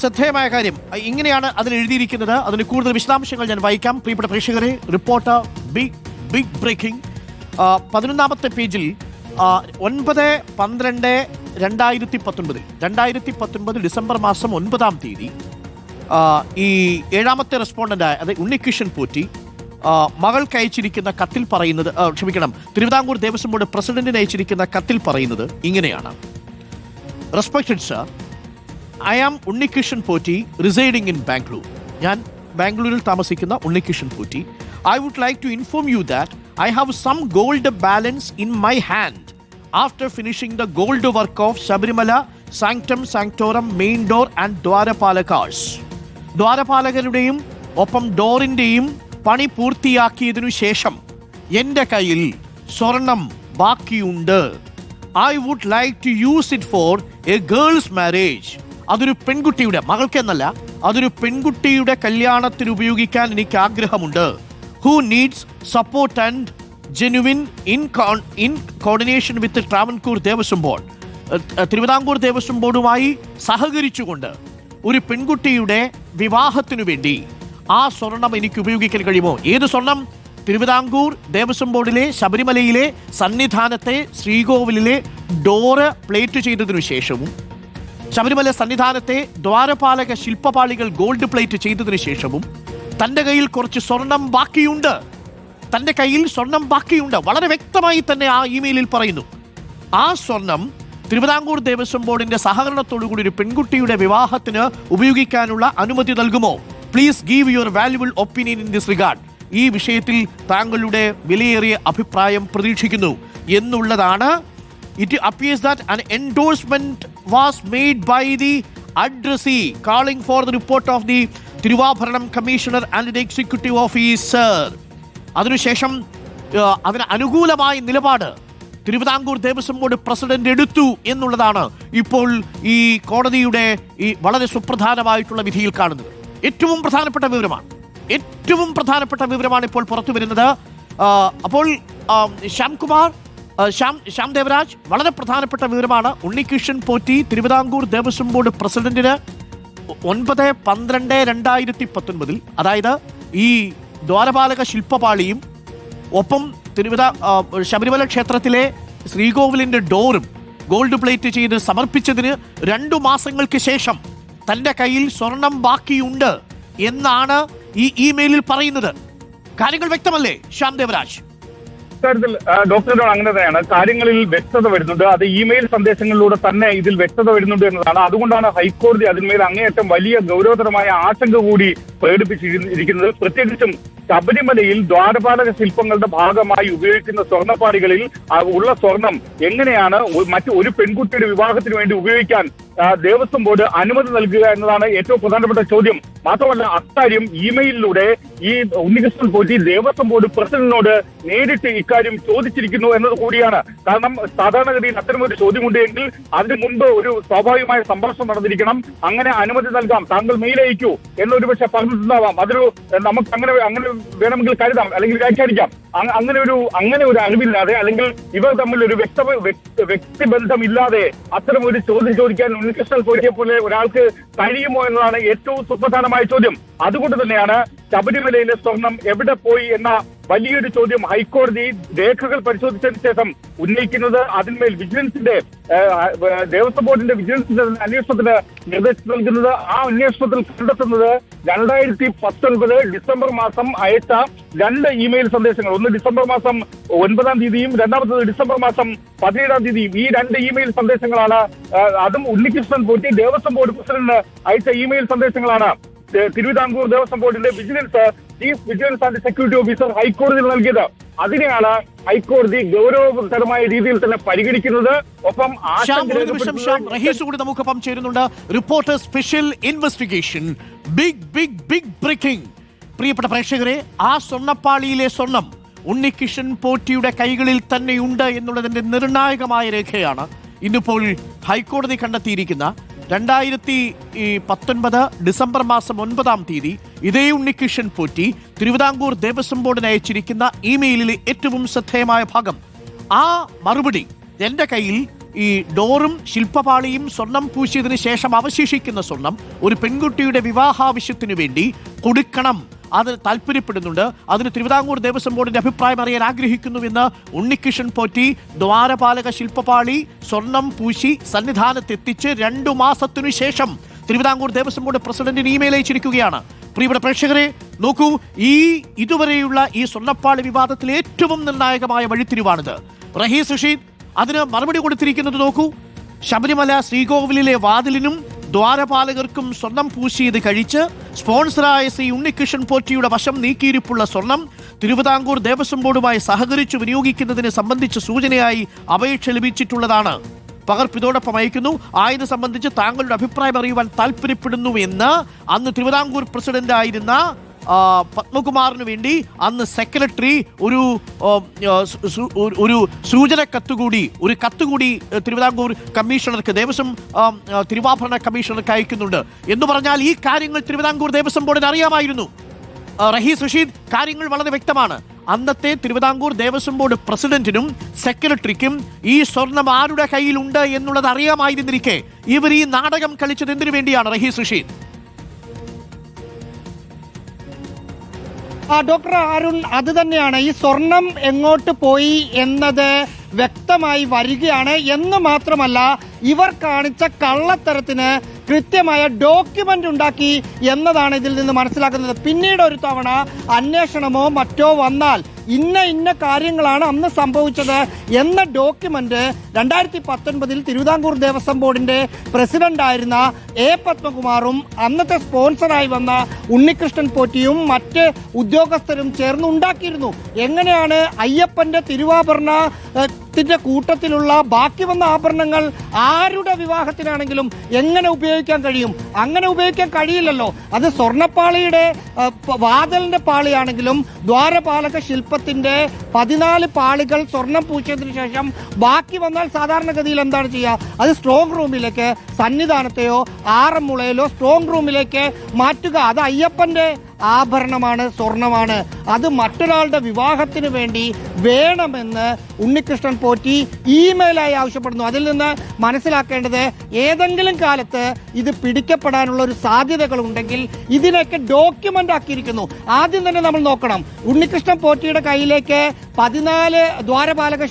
ശ്രദ്ധേയമായ കാര്യം. ഇങ്ങനെയാണ് അതിൽ എഴുതിയിരിക്കുന്നത്. അതിന് കൂടുതൽ വിശദാംശങ്ങൾ ഞാൻ വായിക്കാം. പ്രിയപ്പെട്ട പ്രേക്ഷകരെ റിപ്പോർട്ടർ ബിഗ് ബിഗ് ബ്രേക്കിംഗ്. പതിനൊന്നാമത്തെ പേജിൽ ഒൻപത് പന്ത്രണ്ട് രണ്ടായിരത്തി പത്തൊൻപതിൽ രണ്ടായിരത്തി പത്തൊൻപത് ഡിസംബർ മാസം ഒൻപതാം തീയതി ഈ ഏഴാമത്തെ റെസ്പോണ്ടന്റായ അത് ഉണ്ണികൃഷ്ണൻ പോറ്റി മകൾ മകൾക്ക് അയച്ചിരിക്കുന്ന കത്തിൽ പറയുന്നത് ക്ഷമിക്കണം തിരുവിതാംകൂർ ദേവസ്വം ബോർഡ് പ്രസിഡന്റിന് അയച്ചിരിക്കുന്ന കത്തിൽ പറയുന്നത് ഇങ്ങനെയാണ്. Respected sir I am Unnikrishnan Potti residing in Bangalore ഞാൻ ബാംഗ്ലൂരിൽ താമസിക്കുന്ന Unnikrishnan Potti. I would like to inform you that I have some gold balance in my hand after finishing the gold work of Sabarimala sanctum sanctorum main door and dwarapalakas ദ്വാരപാലകരുടെയും ഒപ്പം ഡോറിന്റെയും പണി പൂർത്തിയാക്കിയതിനു ശേഷം എന്റെ കയ്യിൽ സ്വർണം ബാക്കിയുണ്ട് I would like to use it for a girl's marriage അതൊരു പെൺകുട്ടിയുടെ മകൾക്കെന്നല്ല അതൊരു പെൺകുട്ടിയുടെ കല്യാണത്തിന് ഉപയോഗിക്കാൻ എനിക്ക് ആഗ്രഹമുണ്ട്. Who needs support and genuine in in coordination with Travancore Devaswom board Thiruvithamkoor Devaswom ബോർഡുമായി സഹകരിച്ചുകൊണ്ട് ഒരു പെൺകുട്ടിയുടെ വിവാഹത്തിനു വേണ്ടി ആ സ്വർണം എനിക്ക് ഉപയോഗിക്കാൻ കഴിയുമോ? ഏത് സ്വർണം? തിരുവിതാംകൂർ ദേവസ്വം ബോർഡിലെ ശബരിമലയിലെ സന്നിധാനത്തെ ശ്രീകോവിലിലെ ഡോറ് പ്ലേറ്റ് ചെയ്തതിനു ശേഷവും ശബരിമല സന്നിധാനത്തെ ദ്വാരപാലക ശില്പപാളികൾ ഗോൾഡ് പ്ലേറ്റ് ചെയ്തതിനു ശേഷവും തന്റെ കയ്യിൽ കുറച്ച് സ്വർണം ബാക്കിയുണ്ട്. തന്റെ കയ്യിൽ സ്വർണം ബാക്കിയുണ്ട്. വളരെ വ്യക്തമായി തന്നെ ആ ഇമെയിലിൽ പറയുന്നു. ആ സ്വർണം തിരുവിതാംകൂർ ദേവസ്വം ബോർഡിന്റെ സഹകരണത്തോടുകൂടി ഒരു പെൺകുട്ടിയുടെ വിവാഹത്തിന് ഉപയോഗിക്കാനുള്ള അനുമതി നൽകുമോ? Please give your valuable opinion in this regard ഈ വിഷയത്തിൽ താങ്കളുടെ വിലയേറിയ അഭിപ്രായം പ്രതീക്ഷിക്കുന്നു. എന്നുള്ളതാണ് it appears that an endorsement was made by the addressee calling for the report of the Thiruvabharanam commissioner and the executive officer അതിനുശേഷം അതിന് അനുകൂലമായ നിലപാട് തിരുവിതാംകൂർ ദേവസ്വം ബോർഡ് പ്രസിഡന്റ് എടുത്തു എന്നുള്ളതാണ് ഇപ്പോൾ ഈ കോടതിയുടെ ഈ വളരെ സുപ്രധാനമായിട്ടുള്ള വിധിയിൽ കാണുന്നത്. ഏറ്റവും പ്രധാനപ്പെട്ട വിവരമാണ്. ഏറ്റവും പ്രധാനപ്പെട്ട വിവരമാണ് ഇപ്പോൾ പുറത്തു വരുന്നത് അപ്പോൾ ശ്യാംകുമാർ ശ്യാം ശ്യാം ദേവരാജ് വളരെ പ്രധാനപ്പെട്ട വിവരമാണ്. ഉണ്ണികൃഷ്ണൻ പോറ്റി തിരുവിതാംകൂർ ദേവസ്വം ബോർഡ് പ്രസിഡന്റിന് ഒൻപത് പന്ത്രണ്ട് രണ്ടായിരത്തി പത്തൊൻപതിൽ അതായത് ഈ ദ്വാരപാലക ശില്പപാളിയും ഒപ്പം തിരുവിതാ ശബരിമല ക്ഷേത്രത്തിലെ ശ്രീകോവിലിന്റെ ഡോറും ഗോൾഡ് പ്ലേറ്റ് ചെയ്ത് സമർപ്പിച്ചതിന് രണ്ടു മാസങ്ങൾക്ക് ശേഷം തന്റെ കയ്യിൽ സ്വർണം ബാക്കിയുണ്ട് എന്നാണ് ഈ ഇമെയിലിൽ പറയുന്നത്. കാര്യങ്ങൾ വ്യക്തമല്ലേ ശ്യാം ദേവരാജ്? ഇക്കാര്യത്തിൽ ആ, ഡോക്ടറുടെ അങ്ങനെ തന്നെയാണ്. കാര്യങ്ങളിൽ വ്യക്തത വരുന്നുണ്ട്. അത് ഇമെയിൽ സന്ദേശങ്ങളിലൂടെ തന്നെ ഇതിൽ വ്യക്തത വരുന്നുണ്ട് എന്നതാണ്. അതുകൊണ്ടാണ് ഹൈക്കോടതി അതിന്മേൽ അങ്ങേയറ്റം വലിയ ഗൗരവതരമായ ആശങ്ക കൂടി പ്രകടിപ്പിച്ചിരിക്കുന്നത് പ്രത്യേകിച്ചും ശബരിമലയിൽ ദ്വാരപാലക ശില്പങ്ങളുടെ ഭാഗമായി ഉപയോഗിക്കുന്ന സ്വർണപ്പാടികളിൽ ആ, ഉള്ള സ്വർണം എങ്ങനെയാണ് മറ്റു ഒരു പെൺകുട്ടിയുടെ വിവാഹത്തിന് വേണ്ടി ഉപയോഗിക്കാൻ ദേവസ്വം ബോർഡ് അനുമതി നൽകുക എന്നതാണ് ഏറ്റവും പ്രധാനപ്പെട്ട ചോദ്യം. മാത്രമല്ല അക്കാര്യം ഇമെയിലിലൂടെ ഈ ഉണ്ണികൃഷ്ണൻ പോറ്റി ദേവസ്വം ബോർഡ് പ്രസിഡന്റിനോട് നേരിട്ട് ഇക്കാര്യം ചോദിച്ചിരിക്കുന്നു എന്നത് കൂടിയാണ്. കാരണം സാധാരണഗതിയിൽ അത്തരമൊരു ചോദ്യമുണ്ട് എങ്കിൽ അതിനു മുൻപ് ഒരു സ്വാഭാവികമായ സംഭാഷണം നടന്നിരിക്കണം. അങ്ങനെ അനുമതി നൽകാം. താങ്കൾ മെയിൽ അയക്കൂ. എന്നൊരു പക്ഷെ പറഞ്ഞിട്ടുണ്ടാവാം. അതൊരു നമുക്ക് അങ്ങനെ അങ്ങനെ വേണമെങ്കിൽ കരുതാം അല്ലെങ്കിൽ വ്യാഖ്യാനിക്കാം. അങ്ങനെ ഒരു അങ്ങനെ ഒരു അറിവില്ലാതെ അല്ലെങ്കിൽ ഇവർ തമ്മിൽ ഒരു വ്യക്ത വ്യക്തിബന്ധം ഇല്ലാതെ അത്തരം ഒരു ചോദ്യം ചോദിക്കാൻ ഉണ്ണികൃഷ്ണൻ പോറ്റിയെ പോലെ ഒരാൾക്ക് കഴിയുമോ എന്നതാണ് ഏറ്റവും സുപ്രധാനമായ ചോദ്യം. അതുകൊണ്ട് തന്നെയാണ് ശബരിമലയിലെ സ്വർണം എവിടെ പോയി എന്ന വലിയൊരു ചോദ്യം ഹൈക്കോടതി രേഖകൾ പരിശോധിച്ചതിന് ശേഷം ഉന്നയിക്കുന്നത് അതിന്മേൽ വിജിലൻസിന്റെ ദേവസ്വം ബോർഡിന്റെ വിജിലൻസിന്റെ അന്വേഷണത്തിന് നിർദ്ദേശം നൽകുന്നത് ആ അന്വേഷണത്തിൽ കണ്ടെത്തുന്നത് രണ്ടായിരത്തി പത്തൊൻപത് ഡിസംബർ മാസം അയച്ച രണ്ട് ഇമെയിൽ സന്ദേശങ്ങൾ. ഒന്ന് ഡിസംബർ മാസം ഒൻപതാം തീയതിയും രണ്ടാമത്തത് ഡിസംബർ മാസം പതിനേഴാം തീയതിയും. ഈ രണ്ട് ഇമെയിൽ സന്ദേശങ്ങളാണ് അതും ഉണ്ണികൃഷ്ണൻ പോറ്റി ദേവസ്വം ബോർഡ് പ്രസിഡന്റിന് അയച്ച ഇമെയിൽ സന്ദേശങ്ങളാണ്. തിരുവിതാംകൂർ ദേവസ്വം ബോർഡിന്റെ vigilance chief vigilance and security officer ഹൈക്കോടതിയിൽ നൽകിയത്. അതിനെയാണ് ഹൈക്കോടതി ഗൗരവതരമായ രീതിയിൽ തന്നെ പരിഗണിക്കുന്നത്. ഒപ്പം റഹീസ് കൂടി നമുക്കൊപ്പം ചേരുന്നുണ്ട് reporter special investigation. Big big big breaking. പ്രിയപ്പെട്ട പ്രേക്ഷകരെ ആ സ്വർണപ്പാളിയിലെ സ്വർണം ഉണ്ണികിഷൻ പോറ്റിയുടെ കൈകളിൽ തന്നെയുണ്ട് എന്നുള്ളതിന്റെ നിർണായകമായ രേഖയാണ് ഇന്നിപ്പോൾ ഹൈക്കോടതി കണ്ടെത്തിയിരിക്കുന്ന രണ്ടായിരത്തി പത്തൊൻപത് ഡിസംബർ മാസം ഒൻപതാം തീയതി ഇതേ ഉണ്ണികൃഷ്ണൻ പോറ്റി തിരുവിതാംകൂർ ദേവസ്വം ബോർഡിന് അയച്ചിരിക്കുന്ന ഇമെയിലിലെ ഏറ്റവും ശ്രദ്ധേയമായ ഭാഗം. ആ മറുപടി എന്റെ കയ്യിൽ ഈ ഡോറും ശില്പപാളിയും സ്വർണം പൂശിയതിനു ശേഷം അവശേഷിക്കുന്ന സ്വർണം ഒരു പെൺകുട്ടിയുടെ വിവാഹാവശ്യത്തിനു വേണ്ടി കൊടുക്കണം. അത് താല്പര്യപ്പെടുന്നുണ്ട്. അതിന് തിരുവിതാംകൂർ ദേവസ്വം ബോർഡിന്റെ അഭിപ്രായം അറിയാൻ ആഗ്രഹിക്കുന്നുവെന്ന് ഉണ്ണികൃഷ്ണൻ പോറ്റി ദ്വാരപാലക ശില്പപാളി സ്വർണം പൂശി സന്നിധാനത്തെത്തിച്ച് രണ്ടു മാസത്തിനു ശേഷം തിരുവിതാംകൂർ ദേവസ്വം ബോർഡ് പ്രസിഡന്റിന് ഇമെയിൽ അയച്ചിരിക്കുകയാണ്. പ്രിയപ്പെട്ട പ്രേക്ഷകരെ നോക്കൂ ഈ ഇതുവരെയുള്ള ഈ സ്വർണപ്പാളി വിവാദത്തിൽ ഏറ്റവും നിർണായകമായ വഴിത്തിരിവാണിത്. റഹീസ് റഷീദ് അതിന് മറുപടി കൊടുത്തിരിക്കുന്നത് നോക്കൂ. ശബരിമല ശ്രീകോവിലിലെ വാതിലിനും ദ്വാരപാലകർക്കും സ്വർണം പൂശിയത് കഴിച്ച് സ്പോൺസറായ ശ്രീ ഉണ്ണികൃഷ്ണൻ പോറ്റിയുടെ വശം നീക്കിയിരിപ്പുള്ള സ്വർണം തിരുവിതാംകൂർ ദേവസ്വം ബോർഡുമായി സഹകരിച്ചു വിനിയോഗിക്കുന്നതിനെ സംബന്ധിച്ച് സൂചനയായി അപേക്ഷ ലഭിച്ചിട്ടുള്ളതാണ്. പകർപ്പ് ഇതോടൊപ്പം അയക്കുന്നു ആയത് സംബന്ധിച്ച് താങ്കളുടെ അഭിപ്രായം അറിയുവാൻ താല്പര്യപ്പെടുന്നു എന്ന് അന്ന് തിരുവിതാംകൂർ പ്രസിഡന്റ് ആയിരുന്ന പത്മകുമാറിന് വേണ്ടി അന്ന് സെക്രട്ടറി ഒരു ഒരു- സൂചന കത്തുകൂടി ഒരു കത്തുകൂടി തിരുവിതാംകൂർ കമ്മീഷണർക്ക് ദേവസ്വം തിരുവാഭരണ കമ്മീഷണർക്ക് അയക്കുന്നുണ്ട്. എന്ന് പറഞ്ഞാൽ ഈ കാര്യങ്ങൾ തിരുവിതാംകൂർ ദേവസ്വം ബോർഡിന് അറിയാമായിരുന്നു. റഹീസ് റഷീദ് കാര്യങ്ങൾ വളരെ വ്യക്തമാണ്. അന്നത്തെ തിരുവിതാംകൂർ ദേവസ്വം ബോർഡ് പ്രസിഡന്റിനും സെക്രട്ടറിക്കും ഈ സ്വർണം ആരുടെ കയ്യിലുണ്ട് എന്നുള്ളത് അറിയാമായിരുന്നിരിക്കെ. ഇവർ ഈ നാടകം കളിച്ചത് എന്തിനു വേണ്ടിയാണ് റഹീസ് റഷീദ്? ഡോക്ടർ അരുൺ അത് തന്നെയാണ്. ഈ സ്വർണം എങ്ങോട്ട് പോയി എന്നത് വ്യക്തമായി വരികയാണ്. എന്ന് മാത്രമല്ല ഇവർ കാണിച്ച കള്ളത്തരത്തിന് കൃത്യമായ ഡോക്യുമെന്റ് ഉണ്ടാക്കി എന്നതാണ് ഇതിൽ നിന്ന് മനസ്സിലാക്കുന്നത്. പിന്നീട് ഒരു തവണ അന്വേഷണമോ മറ്റോ വന്നാൽ ഇന്ന ഇന്ന കാര്യങ്ങളാണ് അന്ന് സംഭവിച്ചത് എന്ന ഡോക്യുമെന്റ് രണ്ടായിരത്തി പത്തൊൻപതിൽ തിരുവിതാംകൂർ ദേവസ്വം ബോർഡിന്റെ പ്രസിഡന്റ് ആയിരുന്ന എ പത്മകുമാറും അന്നത്തെ സ്പോൺസറായി വന്ന ഉണ്ണികൃഷ്ണൻ പോറ്റിയും മറ്റ് ഉദ്യോഗസ്ഥരും ചേർന്ന് ഉണ്ടാക്കിയിരുന്നു. എങ്ങനെയാണ് അയ്യപ്പന്റെ തിരുവാഭരണ ത്തിന്റെ കൂട്ടത്തിലുള്ള ബാക്കി വന്ന ആഭരണങ്ങൾ ആരുടെ വിവാഹത്തിനാണെങ്കിലും എങ്ങനെ ഉപയോഗിക്കാൻ കഴിയും? അങ്ങനെ ഉപയോഗിക്കാൻ കഴിയില്ലല്ലോ. അത് സ്വർണപ്പാളിയുടെ വാതലിന്റെ വാതിലിന്റെ പാളിയാണെങ്കിലും ദ്വാരപാലക ശില്പത്തിന്റെ പതിനാല് പാളികൾ സ്വർണം പൂച്ചതിനു ശേഷം ബാക്കി വന്നാൽ സാധാരണഗതിയിൽ എന്താണ് ചെയ്യുക? അത് സ്ട്രോങ് റൂമിലേക്ക് സന്നിധാനത്തെയോ ആറന്മുളയിലോ സ്ട്രോങ് റൂമിലേക്ക് മാറ്റുക. അത് അയ്യപ്പന്റെ ആഭരണമാണ് സ്വർണമാണ്. അത് മറ്റൊരാളുടെ വിവാഹത്തിന് വേണ്ടി വേണമെന്ന് ഉണ്ണികൃഷ്ണൻ പോറ്റി ഇമെയിലായി ആവശ്യപ്പെടുന്നു. അതിൽ നിന്ന് മനസ്സിലാക്കേണ്ടത് ഏതെങ്കിലും കാലത്ത് ഇത് പിടിക്കപ്പെടാനുള്ള ഒരു സാധ്യതകൾ ഉണ്ടെങ്കിൽ ഇതിനൊക്കെ ഡോക്യുമെന്റ് ആക്കിയിരിക്കുന്നു. ആദ്യം തന്നെ നമ്മൾ നോക്കണം. ഉണ്ണികൃഷ്ണൻ പോറ്റിയുടെ കയ്യിലേക്ക് പതിനാല് ദ്വാരപാലക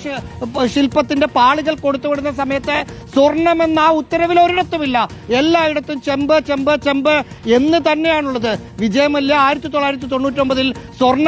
ശില്പത്തിന്റെ പാളികൾ കൊടുത്തുവിടുന്ന സമയത്ത് സ്വർണമെന്ന ആ ഉത്തരവിൽ ഒരിടത്തുമില്ല. എല്ലായിടത്തും ചെമ്പ് ചെമ്പ് ചെമ്പ് എന്ന് തന്നെയാണുള്ളത്. വിജയമല്ല ആയിരത്തി തൊള്ളായിരത്തി തൊണ്ണൂറ്റി ഒമ്പതിൽ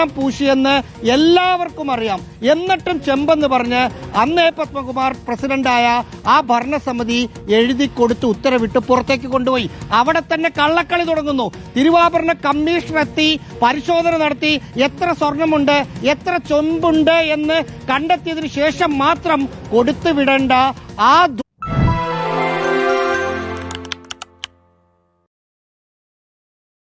സ്വർണം പൂശിയെന്ന് എല്ലാവർക്കും അറിയാം. എന്നിട്ടും ചെമ്പെന്ന് പറഞ്ഞ് അന്നേ പത്മകുമാർ പ്രസിഡന്റായ ആ ഭരണസമിതി എഴുതി കൊടുത്ത് ഉത്തരവിട്ട് പുറത്തേക്ക് കൊണ്ടുപോയി. അവിടെ തന്നെ കള്ളക്കളി തുടങ്ങുന്നു. തിരുവാഭരണ കമ്മീഷൻ എത്തി പരിശോധന നടത്തി എത്ര സ്വർണമുണ്ട് എത്ര ചൊമ്പുണ്ട് എന്ന് കണ്ടെത്തിയതിനു ശേഷം മാത്രം കൊടുത്തുവിടേണ്ട ആ